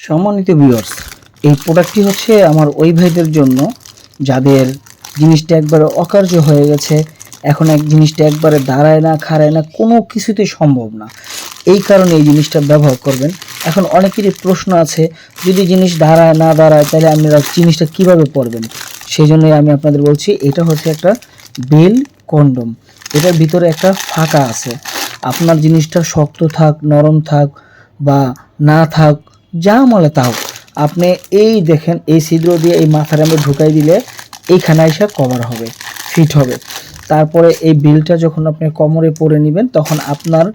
সম্মানিত ভিউয়ার্স এই প্রোডাক্টটি হচ্ছে আমার ওই ভাইদের জন্য, যাদের জিনিসটা একবারে অকার্য হয়ে গেছে, এখন এক জিনিসটা একবারে দাঁড়ায় না, খাড়ায় না, কোনো কিছুতে সম্ভব না। এই কারণে এই জিনিসটা ব্যবহার করবেন। এখন অনেকেরই প্রশ্ন আছে, যদি জিনিস দাঁড়ায় না দাঁড়ায়, তাহলে আপনারা জিনিসটা কীভাবে পরবেন? সেই জন্যই আমি আপনাদের বলছি, এটা হচ্ছে একটা বেল কন্ডম। এটার ভিতরে একটা ফাঁকা আছে। আপনার জিনিসটা শক্ত থাক, নরম থাক বা না থাক যা মলে তা হোক আপনি এই দেখেন, এই ছিদ্র দিয়ে এই মাথার আমি ঢুকাই দিলে এইখানে এসে কভার হবে, ফিট হবে। তারপরে এই বিলটা যখন আপনি কোমরে পরে নেবেন, তখন আপনার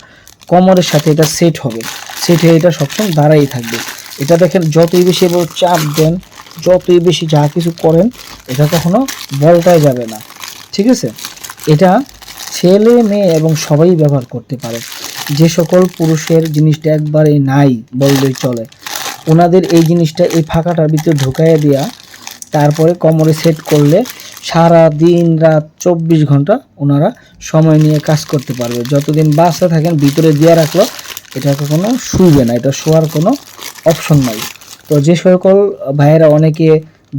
কোমরের সাথে এটা সেট হবে। সেট হয়ে এটা সবসময় দাঁড়াই থাকবে। এটা দেখেন, যতই বেশি এবার চাপ দেন, যতই বেশি যা কিছু করেন, এটা কখনো বলটাই যাবে না। ঠিক আছে? এটা ছেলে, মেয়ে এবং সবাই ব্যবহার করতে পারে। যে সকল পুরুষের জিনিসটা একবারে নাই বললেই চলে। ওনাদের এই জিনিসটা এই ফাঁকাটার ভিতরে ঢুকাইয়া দেওয়া তারপরে কোমরে সেট করলে সারা দিন রাত চব্বিশ ঘণ্টা ওনারা সময় নিয়ে কাজ করতে পারবে। যতদিন বাসে থাকেন, ভিতরে দিয়ে রাখল, এটা কোনো শুইবে না, এটা শোয়ার কোনো অপশন নাই। তো যে সকল ভাইয়েরা অনেকে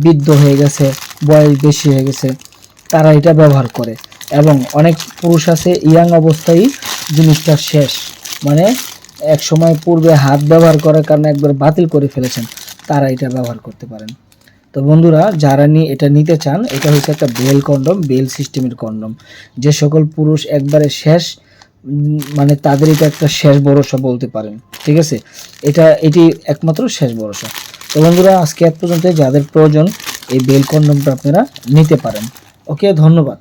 বৃদ্ধ হয়ে গেছে, বয়স বেশি হয়ে গেছে, তারা এটা ব্যবহার করে। এবং অনেক পুরুষ আছে, ইয়াং অবস্থায় জিনিসটা শেষ। মানে এক সময় পূর্বে হাত ব্যবহার করার কারণে একবার বাতিল করে ফেলেছেন, তারা এটা ব্যবহার করতে পারেন। তো বন্ধুরা, যারা নিয়ে এটা নিতে চান, এটা হচ্ছে একটা বেল কন্ডম, বেল সিস্টেমের কন্ডম। যে সকল পুরুষ একবারে শেষ মানে তাদের এটা একটা শেষ ভরসা বলতে পারেন, ঠিক আছে? এটা, এটি একমাত্র শেষ ভরসা। তো বন্ধুরা, আজকে এত পর্যন্ত যাদের প্রয়োজন, এই বেল কন্ডমটা আপনারা নিতে পারেন। ওকে, ধন্যবাদ।